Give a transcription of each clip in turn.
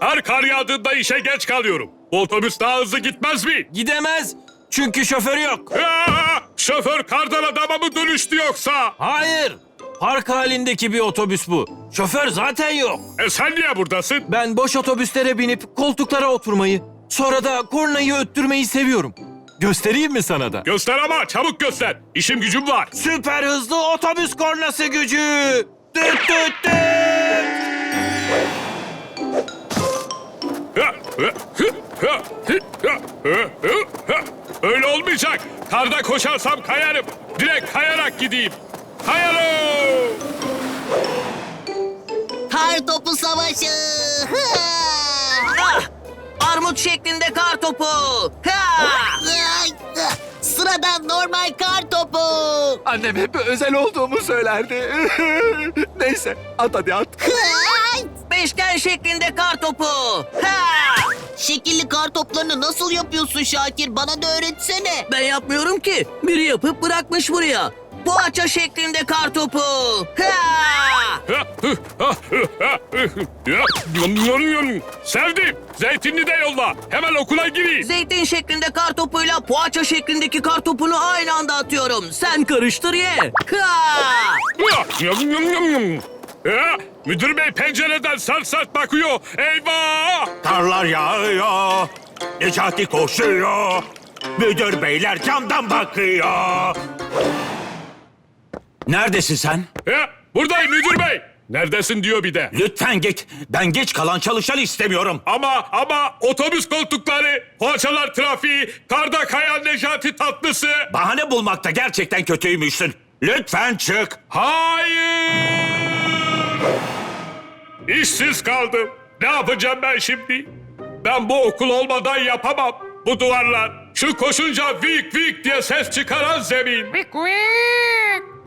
Her kar yağdığında işe geç kalıyorum. Bu otobüs daha hızlı gitmez mi? Gidemez. Çünkü şoförü yok. Aa, şoför kardan adama mı dönüştü yoksa? Hayır. Park halindeki bir otobüs bu. Şoför zaten yok. E sen niye buradasın? Ben boş otobüslere binip koltuklara oturmayı, sonra da kornayı öttürmeyi seviyorum. Göstereyim mi sana da? Göster ama çabuk göster. İşim gücüm var. Süper hızlı otobüs kornası gücü. Düt düt düt. Öyle olmayacak. Karda koşarsam kayarım. Direkt kayarak gideyim. Kayarım. Kar topu savaşı. Ha! Ah! Armut şeklinde kar topu. Ha! Ah! Sıradan normal kar topu. Annem hep özel olduğumu söylerdi. Neyse at hadi at. Beşgen şeklinde kar topu. Ha! Şekilli kar toplarını nasıl yapıyorsun Şakir? Bana da öğretsene. Ben yapmıyorum ki. Biri yapıp bırakmış buraya. Poğaça şeklinde kar topu. Ha! Sevdim. Zeytinli de yolla. Hemen okula gireyim. Zeytin şeklinde kar topuyla poğaça şeklindeki kar topunu aynı anda atıyorum. Sen karıştır ye. Ha! Ya, müdür bey pencereden sert sert bakıyor. Eyvah! Karlar yağıyor. Necati koşuyor. Müdür beyler camdan bakıyor. Neredesin sen? Ya, buradayım müdür bey. Neredesin diyor bir de. Lütfen git. Ben geç kalan çalışan istemiyorum. Ama ama otobüs koltukları, poğaçalar trafiği, karda kayan Necati tatlısı. Bahane bulmakta gerçekten kötüymüşsün. Lütfen çık. Hayır! İşsiz kaldım. Ne yapacağım ben şimdi? Ben bu okul olmadan yapamam. Bu duvarlar, şu koşunca vik vik diye ses çıkaran zemin.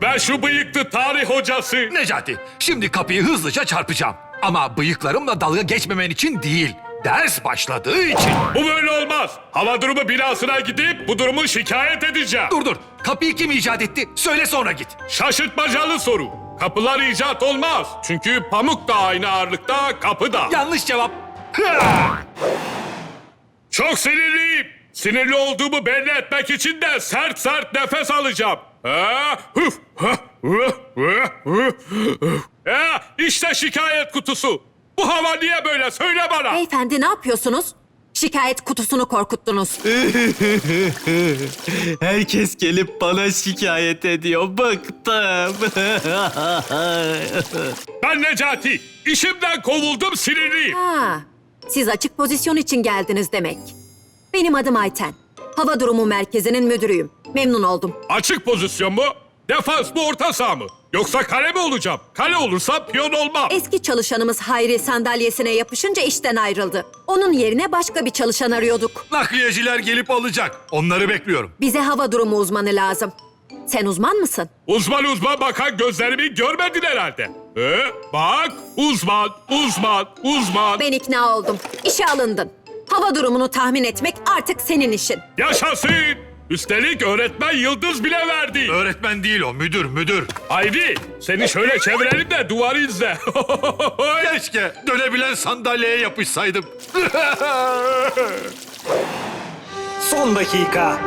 Ben şu bıyıklı tarih hocası. Necati şimdi kapıyı hızlıca çarpacağım. Ama bıyıklarımla dalga geçmemen için değil. Ders başladığı için. Bu böyle olmaz. Hava durumu binasına gidip bu durumu şikayet edeceğim. Dur dur. Kapıyı kim icat etti? Söyle sonra git. Şaşırtmacalı soru. Kapılar icat olmaz. Çünkü pamuk da aynı ağırlıkta, kapı da. Yanlış cevap. Çok sinirliyim. Sinirli olduğumu belli etmek için de sert sert nefes alacağım. Ha, hüf, ha, hüf, hüf, hüf, hüf. Ha, işte şikayet kutusu. Bu hava niye böyle? Söyle bana. Beyefendi ne yapıyorsunuz? Şikayet kutusunu korkuttunuz. Herkes gelip bana şikayet ediyor. Bıktım. Ben Necati. İşimden kovuldum sinirliyim. Ha, siz açık pozisyon için geldiniz demek. Benim adım Ayten. Hava Durumu Merkezi'nin müdürüyüm. Memnun oldum. Açık pozisyon mu? Defans mı orta saha mı? Yoksa kale mi olacağım? Kale olursam piyon olmam. Eski çalışanımız Hayri sandalyesine yapışınca işten ayrıldı. Onun yerine başka bir çalışan arıyorduk. Nakliyeciler gelip alacak. Onları bekliyorum. Bize hava durumu uzmanı lazım. Sen uzman mısın? Uzman uzman bakan gözlerimi görmedin herhalde. Ee, bak uzman, uzman, uzman. Ben ikna oldum. İşe alındın. Hava durumunu tahmin etmek artık senin işin. Yaşasın. Üstelik öğretmen yıldız bile verdi. Öğretmen değil o müdür müdür. Haydi seni şöyle çevirelim de duvarı izle. Keşke dönebilen sandalyeye yapışsaydım. Son dakika.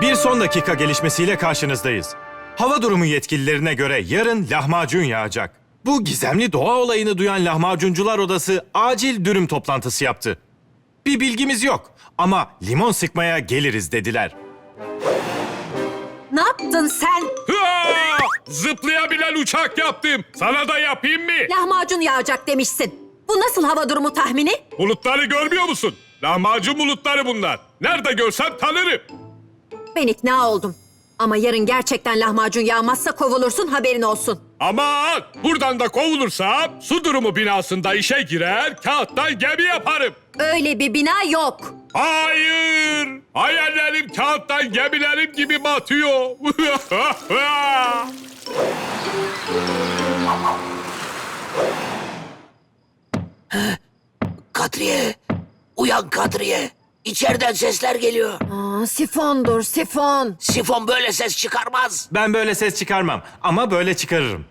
Bir son dakika gelişmesiyle karşınızdayız. Hava durumu yetkililerine göre yarın lahmacun yağacak. Bu gizemli doğa olayını duyan lahmacuncular odası acil dürüm toplantısı yaptı. Bir bilgimiz yok ama limon sıkmaya geliriz dediler. Ne yaptın sen? Hıa! Zıplayabilen uçak yaptım. Sana da yapayım mı? Lahmacun yağacak demişsin. Bu nasıl hava durumu tahmini? Bulutları görmüyor musun? Lahmacun bulutları bunlar. Nerede görsem tanırım. Ben ikna oldum. Ama yarın gerçekten lahmacun yağmazsa kovulursun haberin olsun. Aman buradan da kovulursam su durumu binasında işe girer kağıttan gemi yaparım. Öyle bir bina yok. Hayır! Hayallerim kağıttan gemilerim gibi batıyor. Kadriye! Uyan Kadriye! İçeriden sesler geliyor. Aa, sifondur, sifon. Sifon böyle ses çıkarmaz. Ben böyle ses çıkarmam ama böyle çıkarırım.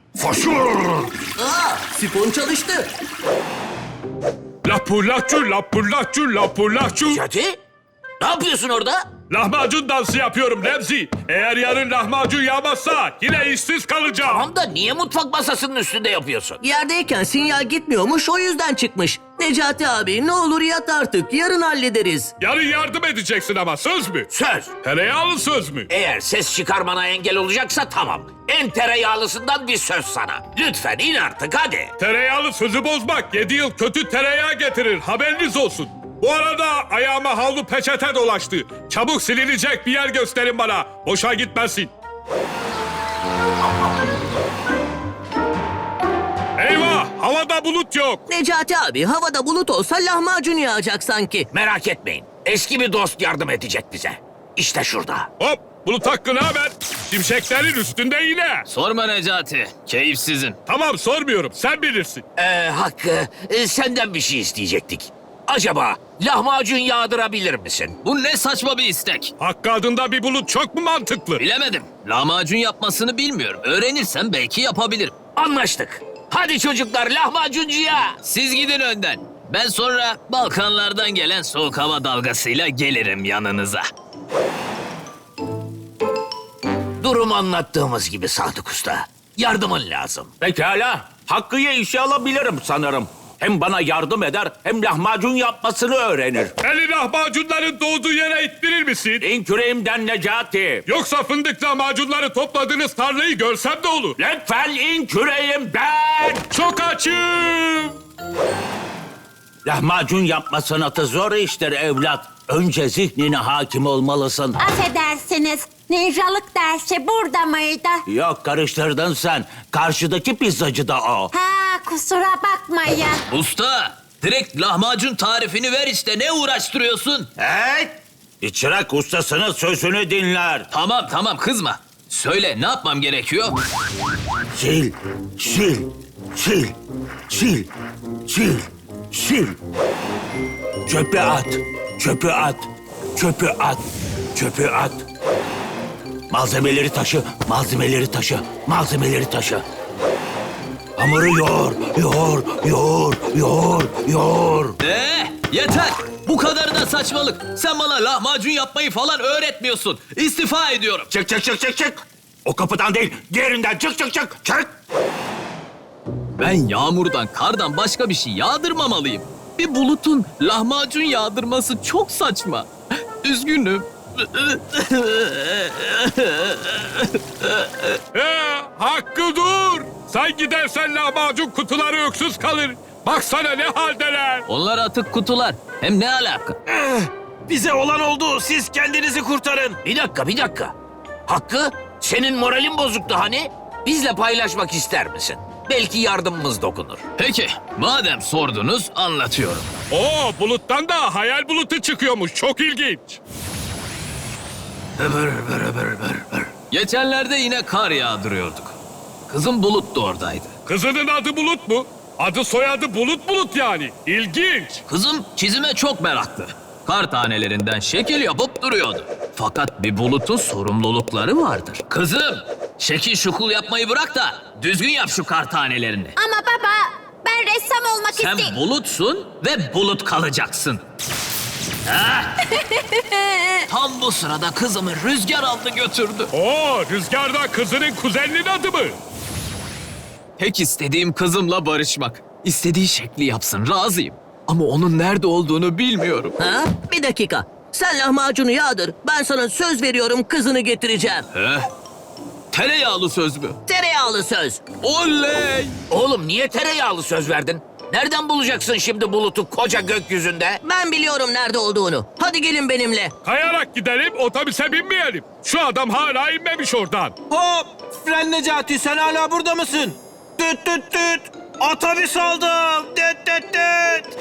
Aa, sifon çalıştı. Lapulacu, lapulacu, lapulacu. Necati? Ne yapıyorsun orada? Lahmacun dansı yapıyorum Remzi. Eğer yarın lahmacun yağmazsa yine işsiz kalacağım. Tam da niye mutfak masasının üstünde yapıyorsun? Yerdeyken sinyal gitmiyormuş o yüzden çıkmış. Necati abi ne olur yat artık yarın hallederiz. Yarın yardım edeceksin ama söz mü? Söz. Tereyağlı söz mü? Eğer ses çıkarmana engel olacaksa tamam. En tereyağlısından bir söz sana. Lütfen in artık hadi. Tereyağlı sözü bozmak 7 yıl kötü tereyağı getirir haberiniz olsun. Bu arada ayağıma havlu peçete dolaştı. Çabuk silinecek bir yer gösterin bana. Boşa gitmesin. Eyvah havada bulut yok. Necati abi havada bulut olsa lahmacun yağacak sanki. Merak etmeyin. Eski bir dost yardım edecek bize. İşte şurada. Hop bulut hakkı ne haber? Şimşeklerin üstünde yine. Sorma Necati. Keyifsizim. Tamam sormuyorum sen bilirsin. Ee, Hakkı e, senden bir şey isteyecektik. Acaba lahmacun yağdırabilir misin? Bu ne saçma bir istek. Hakkı adında bir bulut çok mu mantıklı? Bilemedim. Lahmacun yapmasını bilmiyorum. Öğrenirsem belki yapabilirim. Anlaştık. Hadi çocuklar lahmacuncuya. Siz gidin önden. Ben sonra Balkanlardan gelen soğuk hava dalgasıyla gelirim yanınıza. Durum anlattığımız gibi Sadık Usta. Yardımın lazım. Pekala. Hakkı'ya işe alabilirim sanırım. Hem bana yardım eder hem lahmacun yapmasını öğrenir. Beni lahmacunların doğduğu yere ittirir misin? İn küreğimden Necati. Yoksa fındık lahmacunları topladığınız tarlayı görsem de olur. Lütfen in küreğimden. Çok açım. Lahmacun yapma sanatı zor iştir evlat. Önce zihnine hakim olmalısın. Affedersiniz, ninjalık dersi burada mıydı? Yok karıştırdın sen. Karşıdaki pizzacı da o. Ha, kusura bakmayın. Usta, direkt lahmacun tarifini ver işte. Ne uğraştırıyorsun? Hey! Bir çırak ustasının sözünü dinler. Tamam tamam kızma. Söyle ne yapmam gerekiyor? Sil, sil, sil, sil, sil, sil. Çöpe at, çöpe at, çöpe at, çöpe at. Malzemeleri taşı, malzemeleri taşı, malzemeleri taşı. Hamuru yoğur, yoğur, yoğur, yoğur, yoğur. Ee, yeter. Bu kadar da saçmalık. Sen bana lahmacun yapmayı falan öğretmiyorsun. İstifa ediyorum. Çık, çık, çık, çık, çık. O kapıdan değil, diğerinden çık, çık, çık, çık. Ben yağmurdan, kardan başka bir şey yağdırmamalıyım. Bir bulutun lahmacun yağdırması çok saçma. Üzgünüm. Ee, Hakkı dur. Sen gidersen lahmacun kutuları öksüz kalır. Baksana ne haldeler. Onlar atık kutular. Hem ne alaka? Bize olan oldu. Siz kendinizi kurtarın. Bir dakika bir dakika. Hakkı senin moralin bozuktu hani. Bizle paylaşmak ister misin? Belki yardımımız dokunur. Peki, madem sordunuz anlatıyorum. Oo buluttan da hayal bulutu çıkıyormuş. Çok ilginç. Geçenlerde yine kar yağdırıyorduk. Kızım Bulut da oradaydı. Kızının adı Bulut mu? Adı soyadı Bulut Bulut yani. İlginç. Kızım çizime çok meraklı. Kar tanelerinden şekil yapıp duruyordu. Fakat bir bulutun sorumlulukları vardır. Kızım, şekil şukul yapmayı bırak da düzgün yap şu kar tanelerini. Ama baba, ben ressam olmak Sen istiyorum. bulutsun ve bulut kalacaksın. Ha? Tam bu sırada kızımı rüzgar aldı götürdü. Oo rüzgarda kızının kuzeninin adı mı? Tek istediğim kızımla barışmak. İstediği şekli yapsın, razıyım. Ama onun nerede olduğunu bilmiyorum. Ha? Bir dakika. Sen lahmacunu yağdır. Ben sana söz veriyorum kızını getireceğim. Eh? Tereyağlı söz mü? Tereyağlı söz. Oley! Oğlum niye tereyağlı söz verdin? Nereden bulacaksın şimdi bulutu koca gökyüzünde? Ben biliyorum nerede olduğunu. Hadi gelin benimle. Kayarak gidelim otobüse binmeyelim. Şu adam hala inmemiş oradan. Hop! Fren Necati sen hala burada mısın? Düt düt düt! Otobüs aldım! Düt düt düt!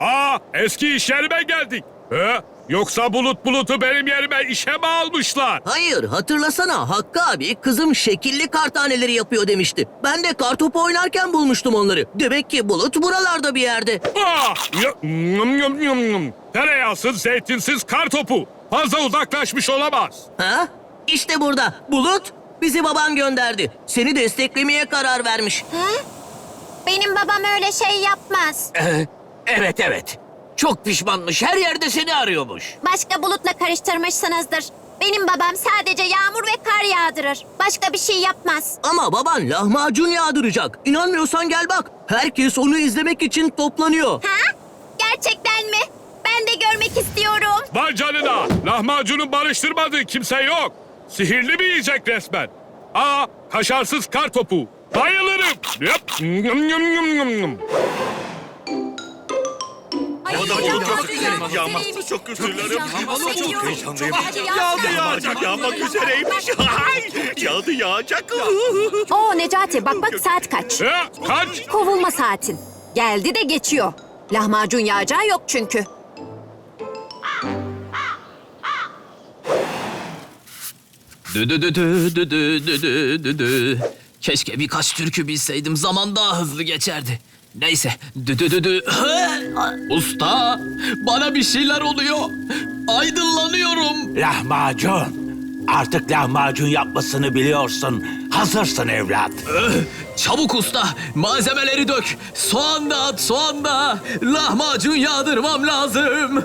Aa eski iş yerime geldik. He? Yoksa bulut bulutu benim yerime işe mi almışlar? Hayır hatırlasana Hakkı abi kızım şekilli kar taneleri yapıyor demişti. Ben de kar topu oynarken bulmuştum onları. Demek ki bulut buralarda bir yerde. Ah! Yum, yum, yum, yum. Tereyağsız, zeytinsiz kar topu. Fazla uzaklaşmış olamaz. Ha? İşte burada. Bulut bizi baban gönderdi. Seni desteklemeye karar vermiş. Benim babam öyle şey yapmaz. Ee, evet evet. Çok pişmanmış. Her yerde seni arıyormuş. Başka bulutla karıştırmışsınızdır. Benim babam sadece yağmur ve kar yağdırır. Başka bir şey yapmaz. Ama baban lahmacun yağdıracak. İnanmıyorsan gel bak. Herkes onu izlemek için toplanıyor. Ha? Gerçekten mi? Ben de görmek istiyorum. Vay canına! Lahmacunun barıştırmadığı kimse yok. Sihirli bir yiyecek resmen. Aa, kaşarsız kar topu. Bayılırım. Yap. Yum, yum, yum, yum, yum. Yağması çok kötülerim. Yağması çok heyecanlıyım. Yağdı yağacak, yağmak üzereymiş. Yağdı yağacak. Oo Necati bak bak saat kaç? Kaç? Kovulma saatin. Geldi de geçiyor. Lahmacun yağacağı yok çünkü. Dü dü dü dü dü dü dü dü dü dü. Keşke birkaç türkü bilseydim zaman daha hızlı geçerdi. Neyse. Dü dü dü dü. Usta bana bir şeyler oluyor. Aydınlanıyorum. Lahmacun. Artık lahmacun yapmasını biliyorsun. Hazırsın evlat. Çabuk usta malzemeleri dök. Soğan da at soğan da. Lahmacun yağdırmam lazım.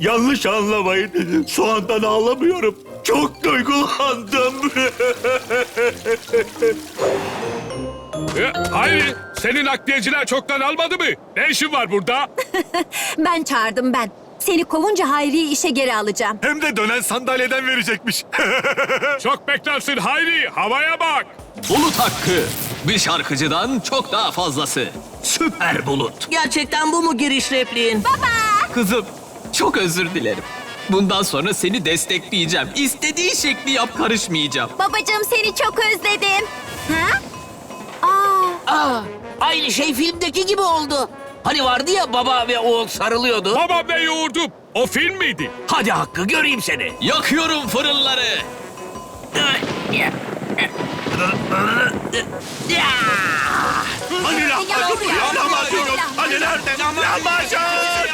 Yanlış anlamayın. Soğandan ağlamıyorum. Çok duygulandım. Ya, hayır, senin nakliyeciler çoktan almadı mı? Ne işin var burada? Ben çağırdım ben. Seni kovunca Hayri'yi işe geri alacağım. Hem de dönen sandalyeden verecekmiş. Çok beklersin Hayri, havaya bak. Bulut hakkı. Bir şarkıcıdan çok daha fazlası. Süper bulut. Gerçekten bu mu giriş repliğin? Kızım çok özür dilerim. Bundan sonra seni destekleyeceğim. İstediği şekli yap karışmayacağım. Babacığım seni çok özledim. Ha? Aa, Aa, aynı şey filmdeki gibi oldu. Hani vardı ya baba ve oğul sarılıyordu. Babam ne yoğurdum? O film miydi? Hadi Hakkı göreyim seni. Yakıyorum fırınları. Hani lahmacun? Yağmur, Lahmacun. Hani nerede? Lahmacun.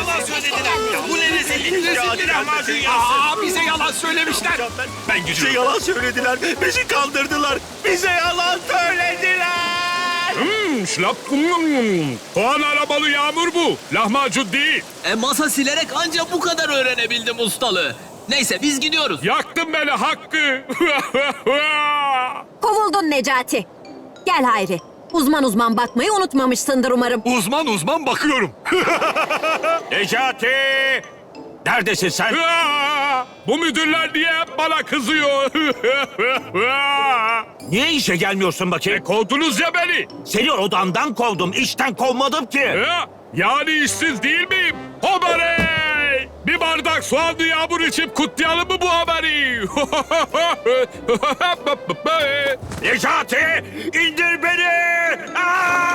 Yalan söylediler. Bu ne rezillik? Hadi lahmacun ya. Aa, bize yalan söylemişler. Ben Bize yalan söylediler. Bizi kandırdılar. Bize yalan söylediler. Hmm, şlap. Puan arabalı yağmur bu. Lahmacun değil. E masa silerek ancak bu kadar öğrenebildim ustalığı. Neyse biz gidiyoruz. Yaktın beni Hakkı. Necati. Gel Hayri. Uzman uzman bakmayı unutmamışsındır umarım. uzman uzman bakıyorum. Necati. Neredesin sen? Bu müdürler niye hep bana kızıyor? Niye işe gelmiyorsun e, bakayım? kovdunuz ya beni. Seni odandan kovdum. İşten kovmadım ki. Ya, yani işsiz değil miyim? Hey! Bir bardak soğanlı yağmur içip kutlayalım mı bu haberi? Necati! indir beni! Aa!